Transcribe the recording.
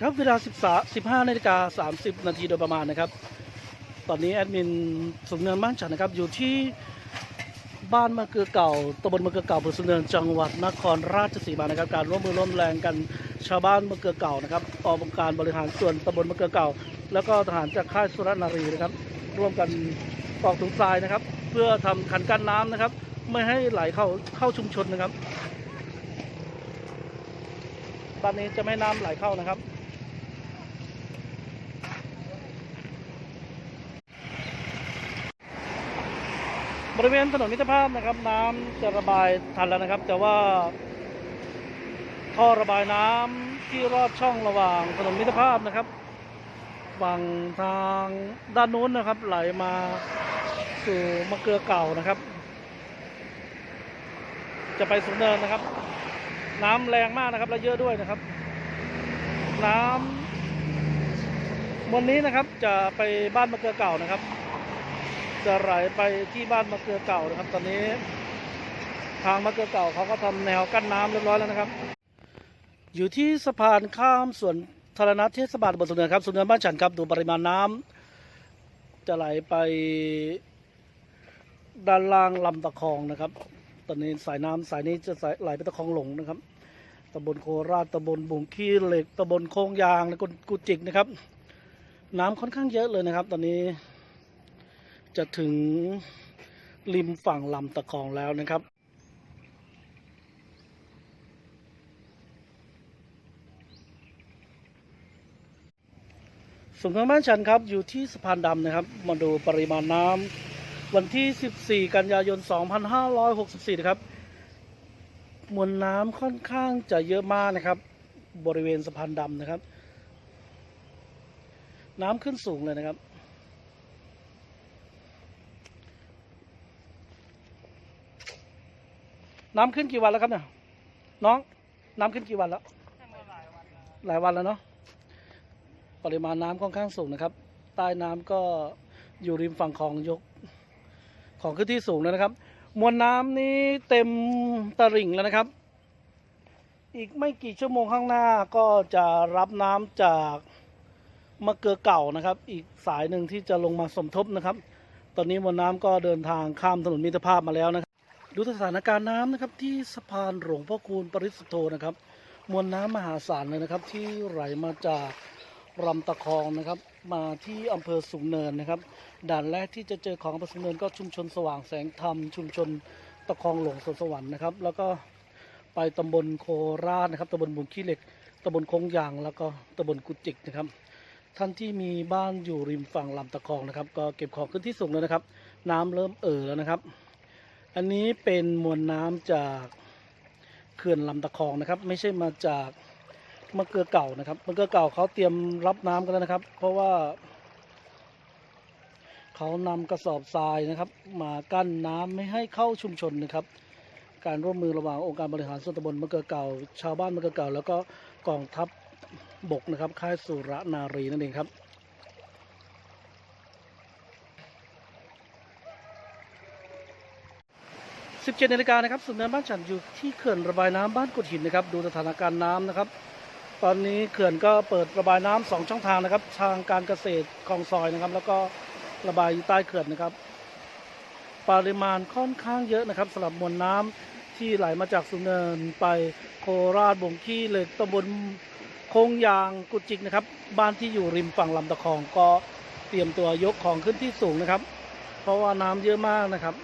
ครับเวลา13 15นาฬิกา30 นาทีโดยประมาณนะครับ ตอนนี้แอดมินสุนเนินบ้านฉันนะครับ อยู่ที่บ้านมะเกือเก่าตำบลมะเกือเก่าอำเภอสุนเนินจังหวัดนครราชสีมานะครับ การร่วมมือร่วมแรงกันชาวบ้านมะเกือเก่านะครับองค์การบริหารส่วนตำบลมะเกือเก่า แล้วก็ทหารจากค่ายสุรนารีนะครับ ร่วมกันปอกถุงทรายนะครับ เพื่อทำคันกั้นน้ำนะครับ ไม่ให้ไหลเข้าเข้าชุมชนนะครับ ตอนนี้จะไม่ให้น้ำไหลเข้านะครับ บริเวณถนนมิตรภาพนะครับ น้ำจะระบายทันแล้วนะครับ แต่ว่าท่อระบายน้ำที่รอบช่องระหว่างถนนมิตรภาพนะครับฝั่งทางด้านนู้นนะครับ ไหลมาสู่มะเกลือเก่านะครับ จะไปสูงเนินนะครับ น้ำแรงมากนะครับและเยอะด้วยนะครับ น้ำวันนี้นะครับจะไปบ้านมะเกลือเก่านะครับ จะไหลไปที่บ้านมะเกลือเก่านะครับ ตอนนี้ ทางมะเกลือเก่าเขาก็ทำแนวกั้นน้ำเรียบร้อยแล้วนะครับ อยู่ที่สะพานข้ามส่วนธารณะเทศบาลตำบลสุนเนินครับสุนเนินบ้านฉันครับดูปริมาณน้ำจะไหลไปด้านล่างลำตะคองนะครับ ตอนนี้สายน้ำสายนี้จะไหลไปตะคองหลงนะครับตำบลโคราชตำบลบุงขี้เหล็กตำบลโคงยางและกุจิกนะครับ น้ำค่อนข้างเยอะเลยนะครับ ตอนนี้ จะถึงริมฝั่งลำตะคองแล้วนะครับส่วนทางบ้านฉันครับอยู่ที่สะพานดำนะครับ มาดูปริมาณน้ำวันที่ 14 กันยายน 2564 นะครับ มวลน้ำค่อนข้างจะเยอะมากนะครับ บริเวณสะพานดำนะครับ น้ำขึ้นสูงเลยนะครับ น้ำขึ้นกี่วันแล้วครับเนี่ยน้องน้ำขึ้นกี่วันแล้ว หลายวันแล้วเนาะปริมาณน้ำค่อนข้างสูงนะครับ ใต้น้ำก็อยู่ริมฝั่งของยกของขึ้นที่สูงแล้วนะครับ มวลน้ำนี้เต็มตลิ่งแล้วนะครับ อีกไม่กี่ชั่วโมงข้างหน้าก็จะรับน้ำจากมะเกลือเก่านะครับ อีกสายหนึ่งที่จะลงมาสมทบนะครับ ตอนนี้มวลน้ำก็เดินทางข้ามถนนมิตรภาพมาแล้วนะครับ ดูสถานการณ์น้ำนะครับที่สะพานหลวงพ่อคูณปริสุทโธนะครับ มวลน้ำมหาศาลเลยนะครับ ที่ไหลมาจากลำตะคองนะครับ มาที่อำเภอสูงเนินนะครับ ด่านแรกที่จะเจอของอำเภอสูงเนินก็ชุมชนสว่างแสงธรรม ชุมชนตะคองหลวงสวนสวรรค์นะครับ แล้วก็ไปตำบลโคราชนะครับตำบลบุงขี้เหล็กตำบลคงยาง แล้วก็ตำบลกุจิกนะครับ ท่านที่มีบ้านอยู่ริมฝั่งลำตะคองนะครับ ก็เก็บของขึ้นที่สูงแล้วนะครับ น้ำเริ่มเอ่อแล้วนะครับ อันนี้เป็นมวลน้ำจากเขื่อนลำตะคองนะครับ ไม่ใช่มาจากมะเกลือเก่านะครับมะเกลือเก่าเขาเตรียมรับน้ำกันแล้วนะครับ เพราะว่า เขานำกระสอบทรายนะครับ มากั้นน้ำไม่ให้เข้าชุมชนนะครับ การร่วมมือระหว่างองค์การบริหารส่วนตำบลมะเกลือเก่า ชาวบ้านมะเกลือเก่า แล้วก็กองทัพบกนะครับค่ายสุรนารีนั่นเองครับ 17นาฬิกานะครับสุนเนินบ้านฉันอยู่ที่เขื่อนระบายน้ำบ้านกุดหินนะครับ ดูสถานการณ์น้ำนะครับ ตอนนี้เขื่อนก็เปิดระบายน้ำสองช่องทางนะครับ ทางการเกษตรคลองซอยนะครับ แล้วก็ระบายอยู่ใต้เขื่อนนะครับ ปริมาณค่อนข้างเยอะนะครับสำหรับมวลน้ำที่ไหลมาจากสุนเนินไปโคราชบงขี้เหล็กตำบลโคงยางกุจิกนะครับ บ้านที่อยู่ริมฝั่งลำตะคองก็เตรียมตัวยกของขึ้นที่สูงนะครับ เพราะว่าน้ำเยอะมากนะครับ